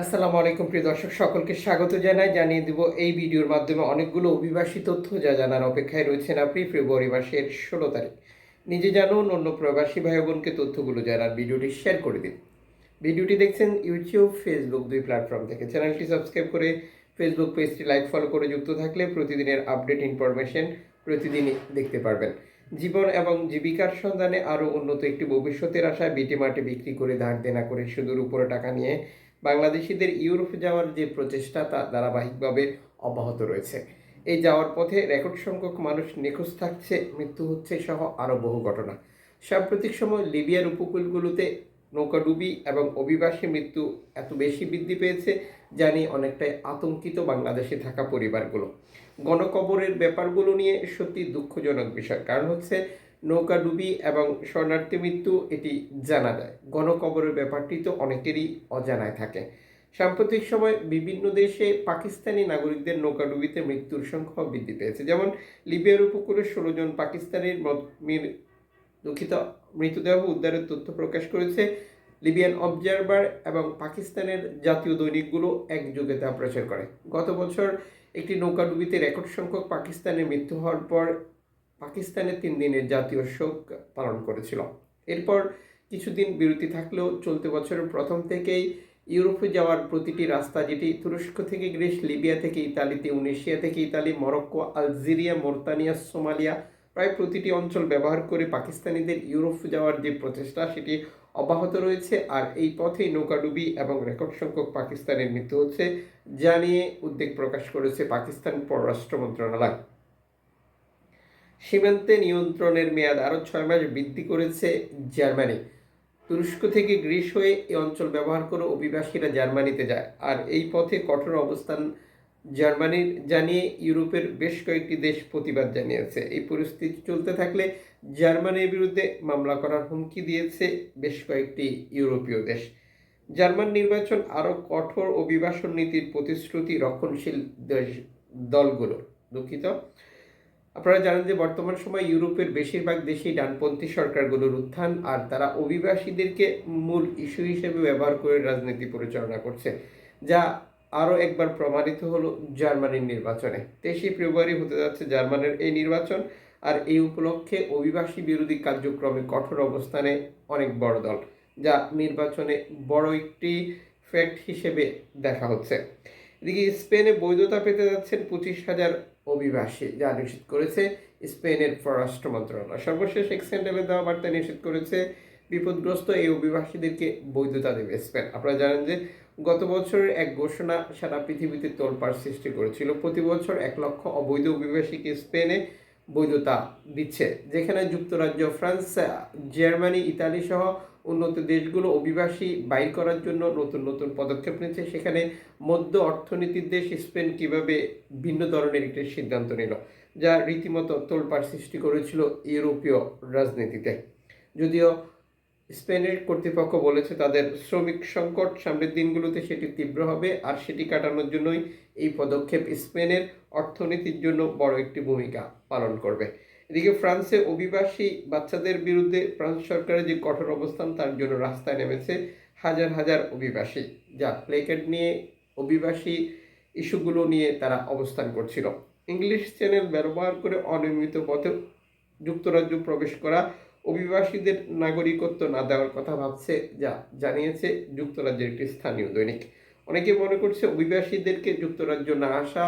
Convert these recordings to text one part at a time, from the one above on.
আসসালামু আলাইকুম প্রিয় দর্শক, সকলকে স্বাগত জানাই। জানিয়ে দিব এই ভিডিওর মাধ্যমে অনেকগুলো অভিবাসী তথ্য যা জানার অপেক্ষায় রয়েছেন আপনি ফেব্রুয়ারি মাসের ষোলো তারিখ। নিজে জানুন, অন্য প্রবাসী ভাই বোনকে তথ্যগুলো জানার ভিডিওটি শেয়ার করে দিন। ভিডিওটি দেখছেন ইউটিউব, ফেসবুক দুই প্ল্যাটফর্ম থেকে। চ্যানেলটি সাবস্ক্রাইব করে ফেসবুক পেজটি লাইক, ফলো করে যুক্ত থাকলে প্রতিদিনের আপডেট ইনফরমেশন প্রতিদিনই দেখতে পারবেন। জীবন এবং জীবিকার সন্ধানে আরও উন্নত একটি ভবিষ্যতের আশায় বিটি মাটি বিক্রি করে ধার দেনা করে সুদূর উপরে টাকা নিয়ে বাংলাদেশিদের ইউরোপ যাওয়ার যে প্রচেষ্টা, তা ধারাবাহিকভাবে অব্যাহত রয়েছে। এই যাওয়ার পথে রেকর্ড সংখ্যক মানুষ নিখোঁজ থাকছে, মৃত্যু হচ্ছে সহ আরও বহু ঘটনা। সাম্প্রতিক সময় লিবিয়ার উপকূলগুলোতে নৌকাডুবি এবং অভিবাসী মৃত্যু এত বেশি বৃদ্ধি পেয়েছে জানি অনেকটাই আতঙ্কিত বাংলাদেশে থাকা পরিবারগুলো। গণকবরের ব্যাপারগুলো নিয়ে সত্যি দুঃখজনক বিষয়। কারণ হচ্ছে নৌকাডুবি এবং শরণার্থী মৃত্যু এটি জানা যায় গণকবরের ব্যাপারটি তো অনেকেরই অজানায় থাকে। সাম্প্রতিক সময় বিভিন্ন দেশে পাকিস্তানি নাগরিকদের নৌকাডুবিতে মৃত্যুর সংখ্যা বৃদ্ধি পেয়েছে। যেমন লিবিয়ার উপকূলে ষোলো জন পাকিস্তানির দুঃখিত মৃতদেহ উদ্ধারের তথ্য প্রকাশ করেছে লিবিয়ান অবজারভার এবং পাকিস্তানের জাতীয় দৈনিকগুলো একযোগে তা প্রচার করে। গত বছর একটি নৌকাডুবিতে রেকর্ড সংখ্যক পাকিস্তানের মৃত্যু হওয়ার পর পাকিস্তানে তিন দিনের জাতীয় শোক পালন করেছিল। এরপর কিছুদিন বিরতি থাকলেও চলতি বছরের প্রথম থেকেই ইউরোপে যাওয়ার প্রতিটি রাস্তা যেটি তুরস্ক থেকে গ্রিস, লিবিয়া থেকে ইতালি তিউনেশিয়া থেকে Italy, Morocco, Algeria, Mauritania, Somalia প্রায় প্রতিটি অঞ্চল ব্যবহার করে পাকিস্তানিদের ইউরোপ যাওয়ার যে প্রচেষ্টা, সেটি অব্যাহত রয়েছে। আর এই পথেই নৌকাডুবি এবং রেকর্ড সংখ্যক পাকিস্তানের মৃত্যু হচ্ছে, যা নিয়ে উদ্বেগ প্রকাশ করেছে পাকিস্তান পররাষ্ট্র মন্ত্রণালয়। সীমান্তে নিয়ন্ত্রণের মেয়াদ আরও ছয় মাস বৃদ্ধি করেছে জার্মানি। তুরস্ক থেকে গ্রিস হয়ে এই অঞ্চল ব্যবহার করে অভিবাসীরা জার্মানিতে যায়। আর এই পথে কঠোর অবস্থান জার্মানির জানিয়ে ইউরোপের বেশ কয়েকটি দেশ প্রতিবাদ জানিয়েছে। এই পরিস্থিতি চলতে থাকলে জার্মানির বিরুদ্ধে মামলা করার হুমকি দিয়েছে বেশ কয়েকটি ইউরোপীয় দেশ। জার্মান নির্বাচন আরও কঠোর অভিবাসন নীতির প্রতিশ্রুতি রক্ষণশীল দেশ দলগুলো। দুঃখিত। আপনারা জানেন যে বর্তমান সময় ইউরোপের বেশিরভাগ দেশেই ডানপন্থী সরকারগুলোর উত্থান আর তারা অভিবাসীদেরকে মূল ইস্যু হিসেবে ব্যবহার করে রাজনীতি পরিচালনা করছে, যা আরও একবার প্রমাণিত হলো জার্মানির নির্বাচনে। তেইশে ফেব্রুয়ারি হতে যাচ্ছে জার্মানের এই নির্বাচন, আর এই উপলক্ষে অভিবাসী বিরোধী কার্যক্রমে কঠোর অবস্থানে অনেক বড় দল, যা নির্বাচনে বড় একটি ফ্যাক্ট হিসেবে দেখা হচ্ছে। এদিকে স্পেনে বৈধতা পেতে যাচ্ছেন পঁচিশ হাজার অভিবাসী, যা নিশ্চিত করেছে স্পেনের পররাষ্ট্র মন্ত্রণালয়। সর্বশেষ এক্সেন্ডেলে দেওয়া বার্তা নিশ্চিত করেছে, বিপদগ্রস্ত এই অভিবাসীদেরকে বৈধতা দেবে স্পেন। আপনারা জানেন যে গত বছরের এক ঘোষণা সারা পৃথিবীতে তোলপাড় সৃষ্টি করেছিল। প্রতি বছর এক লক্ষ অবৈধ অভিবাসীকে স্পেনে বৈধতা দিচ্ছে, যেখানে যুক্তরাজ্য, ফ্রান্স, জার্মানি, ইতালি সহ উন্নত দেশগুলো অভিবাসী বাইর করার জন্য নতুন নতুন পদক্ষেপ নিচ্ছে। সেখানে মধ্য অর্থনীতির দেশ স্পেন কীভাবে ভিন্ন ধরনের একটি সিদ্ধান্ত নিল, যা রীতিমতো তোলপাড় সৃষ্টি করেছিল ইউরোপীয় রাজনীতিতে। যদিও স্পেনের কর্তৃপক্ষ বলেছে তাদের শ্রমিক সংকট সামনের দিনগুলোতে সেটি তীব্র হবে, আর সেটি কাটানোর জন্যই এই পদক্ষেপ স্পেনের অর্থনীতির জন্য বড় একটি ভূমিকা পালন করবে। এদিকে ফ্রান্সে অভিবাসী বাচ্চাদের বিরুদ্ধে ফ্রান্স সরকারের যে কঠোর অবস্থান, তার জন্য রাস্তায় নেমেছে হাজার হাজার অভিবাসী। যা প্লেকেট নিয়ে অভিবাসী ইস্যুগুলো নিয়ে তারা অবস্থান করছিল। ইংলিশ চ্যানেল ব্যবহার করে অনিয়মিত পথে যুক্তরাজ্য প্রবেশ করা অভিবাসীদের নাগরিকত্ব না দেওয়ার কথা ভাবছে, যা জানিয়েছে যুক্তরাজ্যের একটি স্থানীয় দৈনিক। অনেকে মনে করছে অভিবাসীদেরকে যুক্তরাজ্য না আসা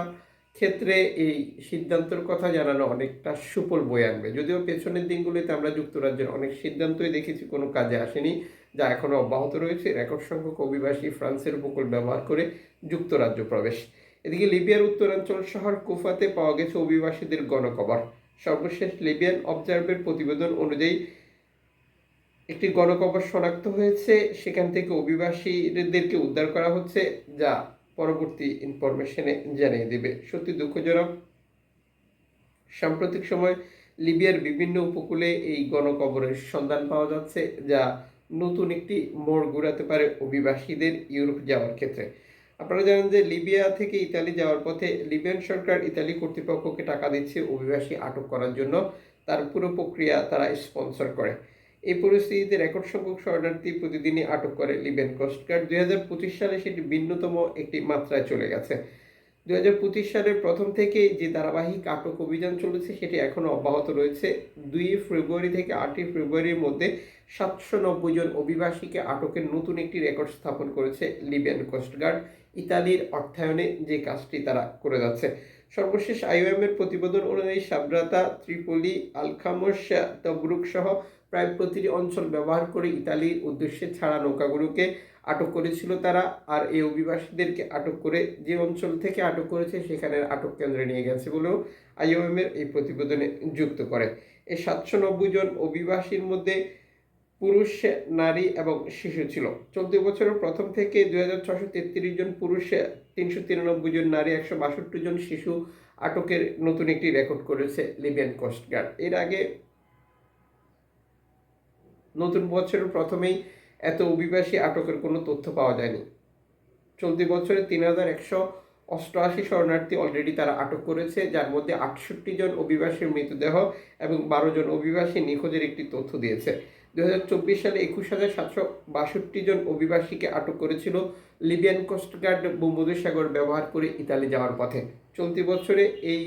ক্ষেত্রে এই সিদ্ধান্তের কথা জানানো অনেকটা সুফল বয়ে আনবে। যদিও পেছনের দিনগুলিতে আমরা যুক্তরাজ্যের অনেক সিদ্ধান্তই দেখেছি, কোনো কাজে আসেনি, যা এখনও অব্যাহত রয়েছে। রেকর্ড সংখ্যক অভিবাসী ফ্রান্সের উপকূল ব্যবহার করে যুক্তরাজ্য প্রবেশ। এদিকে লিবিয়ার উত্তরাঞ্চল শহর কুফাতে পাওয়া গেছে অভিবাসীদের গণকবর। সর্বশেষ লিবিয়ান অবজার্ভের প্রতিবেদন অনুযায়ী একটি গণকবর শনাক্ত হয়েছে। সেখান থেকে অভিবাসীদেরকে উদ্ধার করা হচ্ছে, যা পরবর্তী ইনফরমেশনে জানিয়ে দেবে। সত্যি দুঃখজনক। সাম্প্রতিক সময় লিবিয়ার বিভিন্ন উপকূলে এই গণকবরের সন্ধান পাওয়া যাচ্ছে, যা নতুন একটি মোড় ঘুরাতে পারে অভিবাসীদের ইউরোপ যাওয়ার ক্ষেত্রে। আপনারা জানেন যে লিবিয়া থেকে ইতালি যাওয়ার পথে লিবিয়ান সরকার ইতালি কর্তৃপক্ষকে টাকা দিচ্ছে অভিবাসী আটক করার জন্য। তার পুরো প্রক্রিয়া তারা স্পন্সর করে। এই পরিস্থিতিতে রেকর্ড সংখ্যক শরণার্থী প্রতিদিনই আটক করে লিবিয়ান কোস্টগার্ড দুই হাজার পঁচিশ সালে সেটি ভিন্নতম একটি মাত্রায় চলে গেছে। দুই হাজার পঁচিশ সালের প্রথম থেকে যে ধারাবাহিক আটক অভিযান চলেছে, সেটি এখনও অব্যাহত রয়েছে। দুই ফেব্রুয়ারি থেকে আটই ফেব্রুয়ারির মধ্যে সাতশো নব্বই জন অভিবাসীকে আটকের নতুন একটি রেকর্ড স্থাপন করেছে লিবিয়ান কোস্টগার্ড ইতালির অর্থায়নে যে কাজটি তারা করে যাচ্ছে। সর্বশেষ আইওএম এর প্রতিবেদন অনুযায়ী সাবরাতা, ত্রিপলি, আলখামস, তবরুক সহ প্রায় প্রতিটি অঞ্চল ব্যবহার করে ইতালির উদ্দেশ্যে ছাড়া নৌকাগুলোকে আটক করেছিল তারা, আর এই অভিবাসীদেরকে আটক করে যে অঞ্চল থেকে আটক করেছে সেখানের আটক কেন্দ্রে নিয়ে গেছে বলেও আইওএম এর এই প্রতিবেদনে যুক্ত করে। এই সাতশো নব্বই জন অভিবাসীর মধ্যে পুরুষ, নারী এবং শিশু ছিল। চলতি বছরের প্রথম থেকে দুই হাজার ছশো তেত্রিশ জন পুরুষ, তিনশো তিরানব্বই জন নারী, একশো বাষট্টি জন শিশু আটকের নতুন একটি রেকর্ড করেছে লিবিয়ান কোস্টগার্ড এর আগে নতুন বছরের প্রথমেই এত অভিবাসী আটকের কোনো তথ্য পাওয়া যায়নি। চলতি বছরে তিন হাজার একশো অষ্টআশি শরণার্থী অলরেডি তারা আটক করেছে, যার মধ্যে আটষট্টি জন অভিবাসীর মৃতদেহ এবং বারো জন অভিবাসী নিখোঁজের একটি তথ্য দিয়েছে। দু হাজার চব্বিশ সালে একুশ হাজার সাতশো বাষট্টি জন অভিবাসীকে আটক করেছিল লিবিয়ান কোস্টগার্ড ভূমধ্যসাগর ব্যবহার করে ইতালি যাওয়ার পথে। চলতি বছরে এই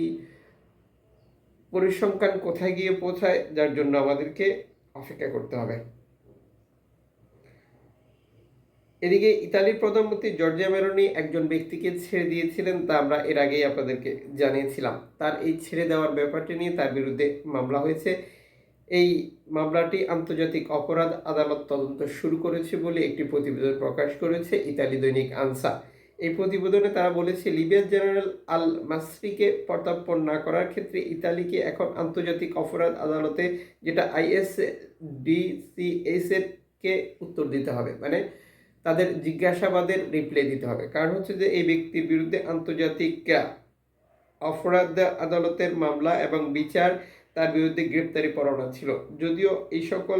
পরিসংখ্যান কোথায় গিয়ে পৌঁছায়, যার জন্য আমাদেরকে অপেক্ষা করতে হবে। এদিকে ইতালির প্রধানমন্ত্রী জর্জিয়া মেরোনি একজন ব্যক্তিকে ছেড়ে দিয়েছিলেন তা আমরা এর আগেই আপনাদেরকে জানিয়েছিলাম। তার এই ছেড়ে দেওয়ার ব্যাপারটি নিয়ে তার বিরুদ্ধে মামলা হয়েছে। এই মামলাটি আন্তর্জাতিক অপরাধ আদালত তদন্ত শুরু করেছে বলে একটি প্রতিবেদন প্রকাশ করেছে ইতালি দৈনিক আনসা এই প্রতিবেদনে তারা বলেছে লিবিয়ার জেনারেল আল মাসরিকে প্রত্যার্পণ না করার ক্ষেত্রে ইতালিকে এখন আন্তর্জাতিক অপরাধ আদালতে, যেটা আইএস ডিসিএস এর কে উত্তর দিতে হবে। মানে তাদের জিজ্ঞাসাবাদের রিপ্লাই দিতে হবে। কারণ হচ্ছে যে, এই ব্যক্তির বিরুদ্ধে আন্তর্জাতিক অপরাধ আদালতের মামলা এবং বিচার তার বিরুদ্ধে গ্রেপ্তারি পরোয়ানা ছিল। যদিও এই সকল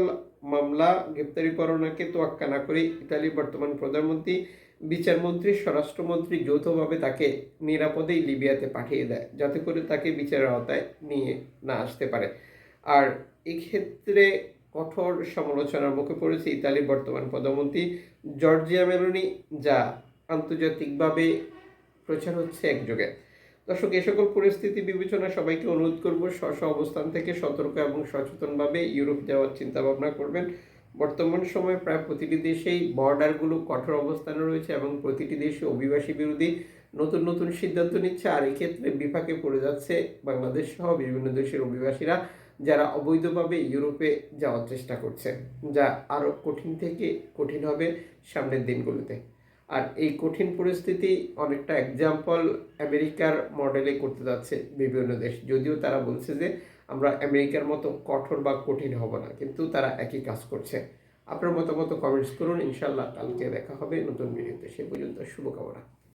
মামলা গ্রেপ্তারি পরোয়ানাকে তোয়াক্কা না করে ইতালির বর্তমান প্রধানমন্ত্রী বিচারমন্ত্রী, স্বরাষ্ট্রমন্ত্রী যৌথভাবে তাকে নিরাপদেই লিবিয়াতে পাঠিয়ে দেয়, যাতে করে তাকে বিচারের আওতায় নিয়ে না আসতে পারে। আর এক্ষেত্রে কঠোর সমালোচনার মুখে পড়েছে ইতালির বর্তমান প্রধানমন্ত্রী জর্জিয়া মেলোনি, যা আন্তর্জাতিকভাবে প্রচার হচ্ছে একযোগে। দর্শক, এ সকল পরিস্থিতি বিবেচনায় সবাইকে অনুরোধ করব স্ব অবস্থান থেকে সতর্ক এবং সচেতনভাবে ইউরোপ যাওয়ার চিন্তা ভাবনা করবেন। বর্তমান সময়ে প্রায় প্রতিটি দেশেই বর্ডারগুলো কঠোর অবস্থানে রয়েছে এবং প্রতিটি দেশে অভিবাসী বিরোধী নতুন নতুন সিদ্ধান্ত নিচ্ছে। আর এক্ষেত্রে বিপাকে পড়ে যাচ্ছে বাংলাদেশ সহ বিভিন্ন দেশের অভিবাসীরা যারা অবৈধভাবে ইউরোপে যাওয়ার চেষ্টা করছে, যা আরও কঠিন থেকে কঠিন হবে সামনের দিনগুলোতে। আর এই কঠিন পরিস্থিতি অনেকটা এক্সাম্পল আমেরিকার মডেলে করতে যাচ্ছে বিভিন্ন দেশ। যদিও তারা বলছে যে আমরা আমেরিকার মতো কঠোর বা কঠিন হব না, কিন্তু তারা একই কাজ করছে। আপনার মতামত কমেন্টস করুন ইনশাল্লাহ কালকে দেখা হবে নতুন ভিডিওতে। সে পর্যন্ত শুভকামনা।